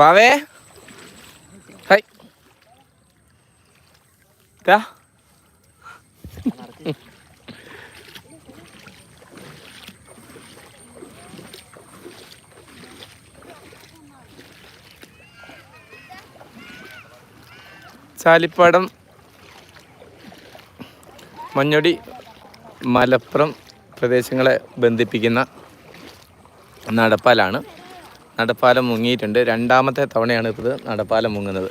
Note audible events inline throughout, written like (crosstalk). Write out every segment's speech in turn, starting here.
വാവേ. ഹൈ. ദാ. ചാലിപ്പാടം. മഞ്ഞൊടി മലപ്പുറം പ്രദേശങ്ങളെ ബന്ധിപ്പിക്കുന്ന നടപ്പാലാണ്. നടപ്പാലം മുങ്ങിയിട്ടുണ്ട്. രണ്ടാമത്തെ തവണയാണ് ഇത് നടപ്പാലം മുങ്ങുന്നത്.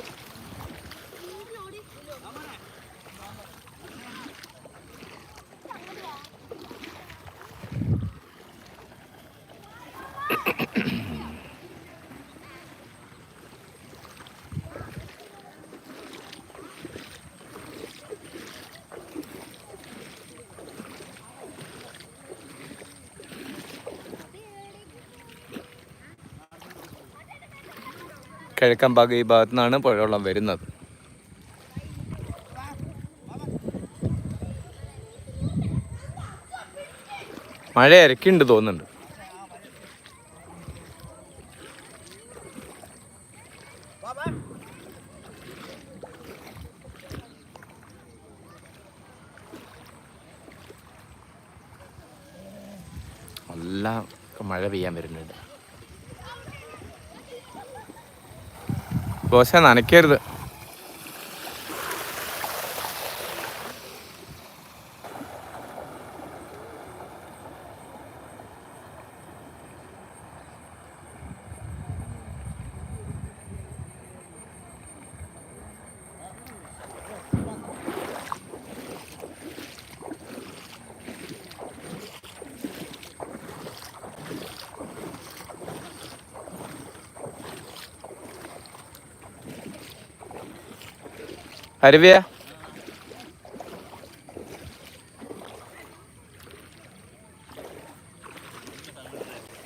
കിഴക്കൻ ഭാഗം ഈ ഭാഗത്തു നിന്നാണ് പുഴവെള്ളം വരുന്നത്. മഴ ഇരക്കുണ്ട് തോന്നുന്നുണ്ട്. നല്ല മഴ പെയ്യാൻ വരുന്നുണ്ട്. ദോശ നനയ്ക്കരുത്. അരുവിയ?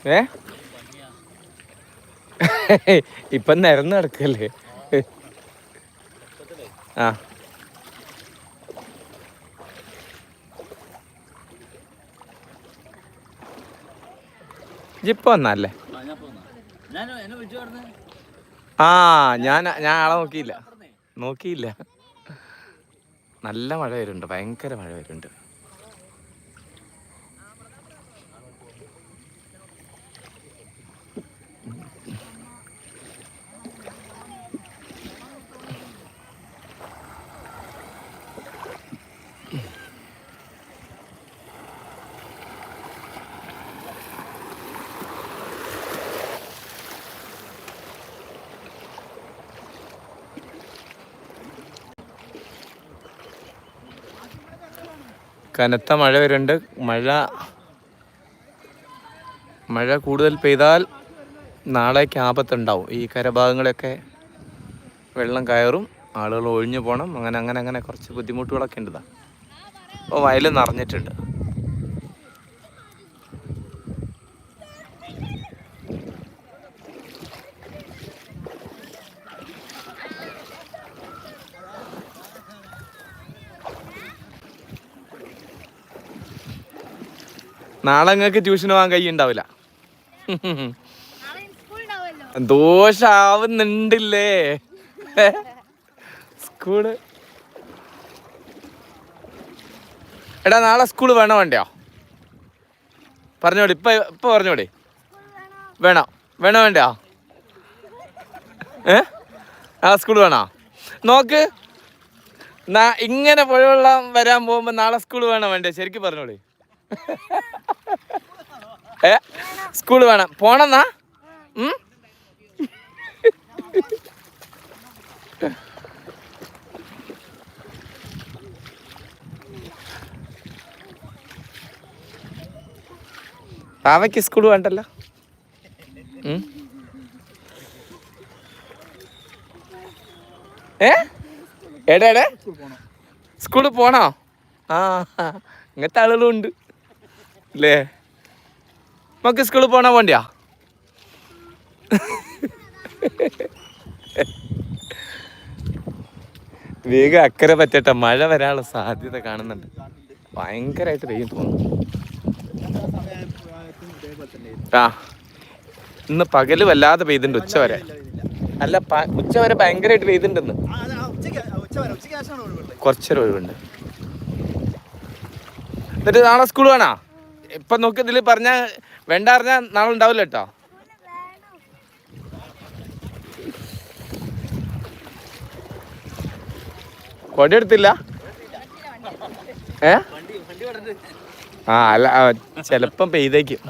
ഏ? ഇപ്പൊ നിരന്ന് കിടക്കല്ലേ ആ. ജിപ്പോ വന്നല്ലേ ആ ഞാൻ ഞാൻ ആളെ നോക്കിയില്ല. നോക്കിയില്ല. നല്ല മഴ വരുന്നുണ്ട് ഭയങ്കര മഴ വരുന്നുണ്ട്. കനത്ത മഴ വരുന്നുണ്ട്. മഴ മഴ കൂടുതൽ പെയ്താൽ നാളേക്ക് ആപത്തുണ്ടാവും ഈ കരഭാഗങ്ങളൊക്കെ വെള്ളം കയറും ആളുകൾ ഒഴിഞ്ഞു പോകണം അങ്ങനെ അങ്ങനെ അങ്ങനെ കുറച്ച് ബുദ്ധിമുട്ടുകളൊക്കെ ഉണ്ട് അപ്പോൾ വയൽ നിറഞ്ഞിട്ടുണ്ട്. നാളെ നിങ്ങൾക്ക് ട്യൂഷന് പോകാൻ കഴിയുണ്ടാവില്ല ദോഷാവുന്നുണ്ടില്ലേ. സ്കൂൾ. എടാ നാളെ സ്കൂൾ വേണോ വേണ്ടയോ? പറഞ്ഞോടി ഇപ്പൊ ഇപ്പൊ പറഞ്ഞോടി. വേണോ? വേണോ വേണ്ടയോ? ഏ? നാളെ സ്കൂൾ വേണോ? നോക്ക്. ഇങ്ങനെ പുഴവെള്ളം വരാൻ പോകുമ്പോ നാളെ സ്കൂൾ വേണോ വേണ്ടേ ശരിക്കും പറഞ്ഞോളി ഏ? സ്കൂൾ വേണം. പോണെന്നാ? പാവയ്ക്ക് സ്കൂൾ വേണ്ടല്ലോ? ഏ? എടേ എടേ സ്കൂളിൽ പോണോ? ആ ഇങ്ങനത്തെ ആളുകളും ഉണ്ട് അല്ലേ നമുക്ക് സ്കൂളിൽ പോണ പോണ്ടിയാ വേഗം അക്കരെ പറ്റട്ടെ. മഴ വരാനുള്ള സാധ്യത കാണുന്നുണ്ട്. ഭയങ്കരമായിട്ട് പെയ്യും തോന്നുന്നു. ആ ഇന്ന് പകൽ വല്ലാതെ പെയ്തിണ്ട് ഉച്ച വരെ. അല്ല ഉച്ച വരെ ഭയങ്കരമായിട്ട് പെയ്തിണ്ടെന്ന്. കുറച്ചൊരു ഒഴിവുണ്ട്. എന്നിട്ട് നാളെ സ്കൂൾ വേണോ? ഇപ്പൊ നോക്കി ഇതിൽ പറഞ്ഞ വേണ്ട പറഞ്ഞാൽ നാളെ ഉണ്ടാവില്ല കേട്ടോ. കൊടി എടുത്തില്ല? ഏ? ആ അല്ല ചെലപ്പം പെയ്തേക്കും.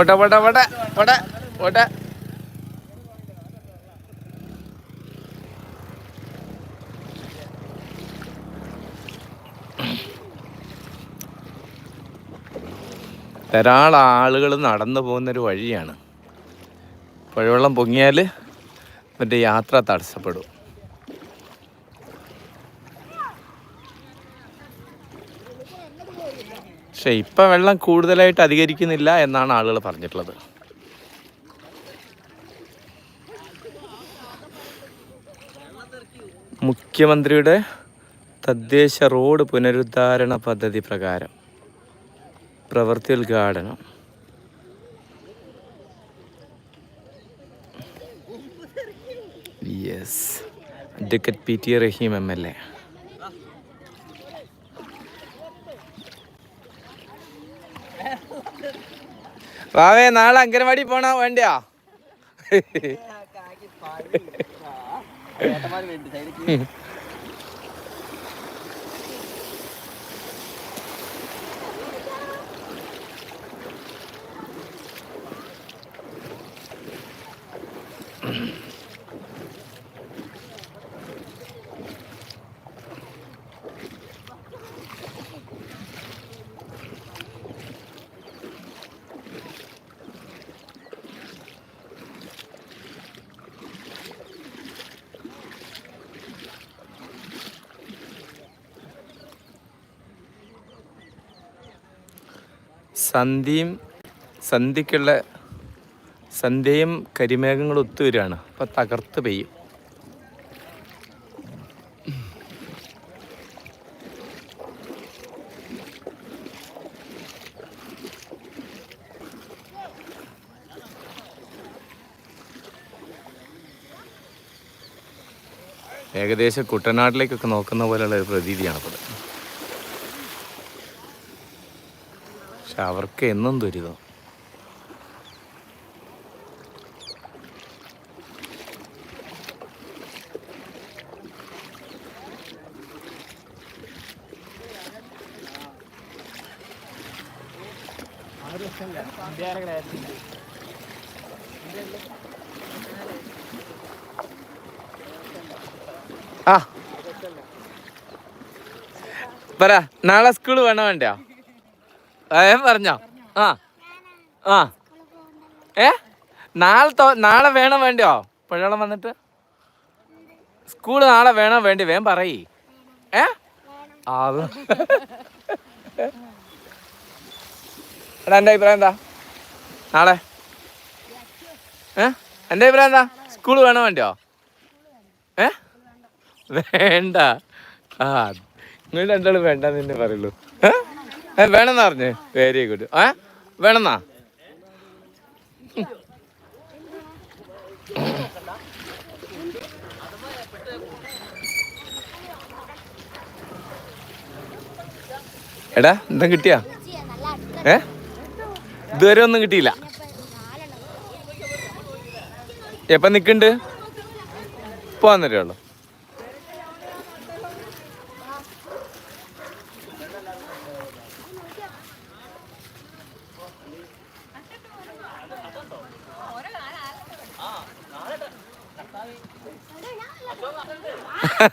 പോട്ടെ പോട്ടെ പോട്ടെ പോട്ടെ പോട്ടെ ധാരാളം ആളുകൾ നടന്നു പോകുന്നൊരു വഴിയാണ്. പുഴവെള്ളം പൊങ്ങിയാൽ മറ്റേ യാത്ര തടസ്സപ്പെടും. പക്ഷെ ഇപ്പം വെള്ളം കൂടുതലായിട്ട് അധികരിക്കുന്നില്ല എന്നാണ് ആളുകൾ പറഞ്ഞിട്ടുള്ളത്. മുഖ്യമന്ത്രിയുടെ തദ്ദേശ റോഡ് പുനരുദ്ധാരണ പദ്ധതി പ്രകാരം പ്രവൃത്തി ഉദ്ഘാടനം. Yes advocate P T Rahim M L A വാവേ നാളെ അങ്കനവാടി പോണോ വേണ്ടിയാ സന്ധ്യയും സന്ധ്യക്കുള്ള സന്ധ്യയും കരിമേഘങ്ങൾ ഒത്തുവരികയാണ് അപ്പം തകർത്ത് പെയ്യും. ഏകദേശം കുട്ടനാട്ടിലേക്കൊക്കെ നോക്കുന്ന പോലെയുള്ള ഒരു പ്രതീതിയാണ് ഇപ്പോൾ അവർക്ക് എന്നും ദുരിതം. ആ. പറ നാളെ സ്കൂൾ വേണോ വേണ്ടയോ? ഏ പറഞ്ഞോ. ആ ആ. ഏ? നാളെ നാളെ വേണം വേണ്ടയോ? പുഴവെള്ളം വന്നിട്ട്? സ്കൂൾ നാളെ വേണം വേണ്ടി? വേം പറയി. ഏ? അത്. എടാ എന്റെ അഭിപ്രായം എന്താ? നാളെ. ഏ? എന്റെ അഭിപ്രായം എന്താ? സ്കൂൾ വേണോ വേണ്ടിയോ? ഏ? വേണ്ട. ആ നിങ്ങൾ രണ്ടാളും വേണ്ട തന്നെ പറയുള്ളൂ. വേണമെന്നാ പറഞ്ഞു? വെരി ഗുഡ് ഏ വേണമെന്നാ? എടാ എന്താ കിട്ടിയാ? ഏ? ഇതുവരെ ഒന്നും കിട്ടിയില്ല. എപ്പം നിൽക്കുന്നുണ്ട് പോവാൻ തരുള്ളൂ (laughs)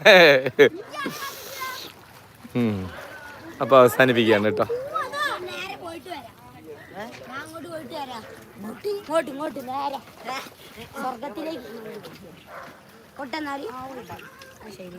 അപ്പൊ അവസാനിപ്പിക്കുകയാണ് കേട്ടോ. ഇങ്ങോട്ട് ഇങ്ങോട്ട് നേരെ ശരി.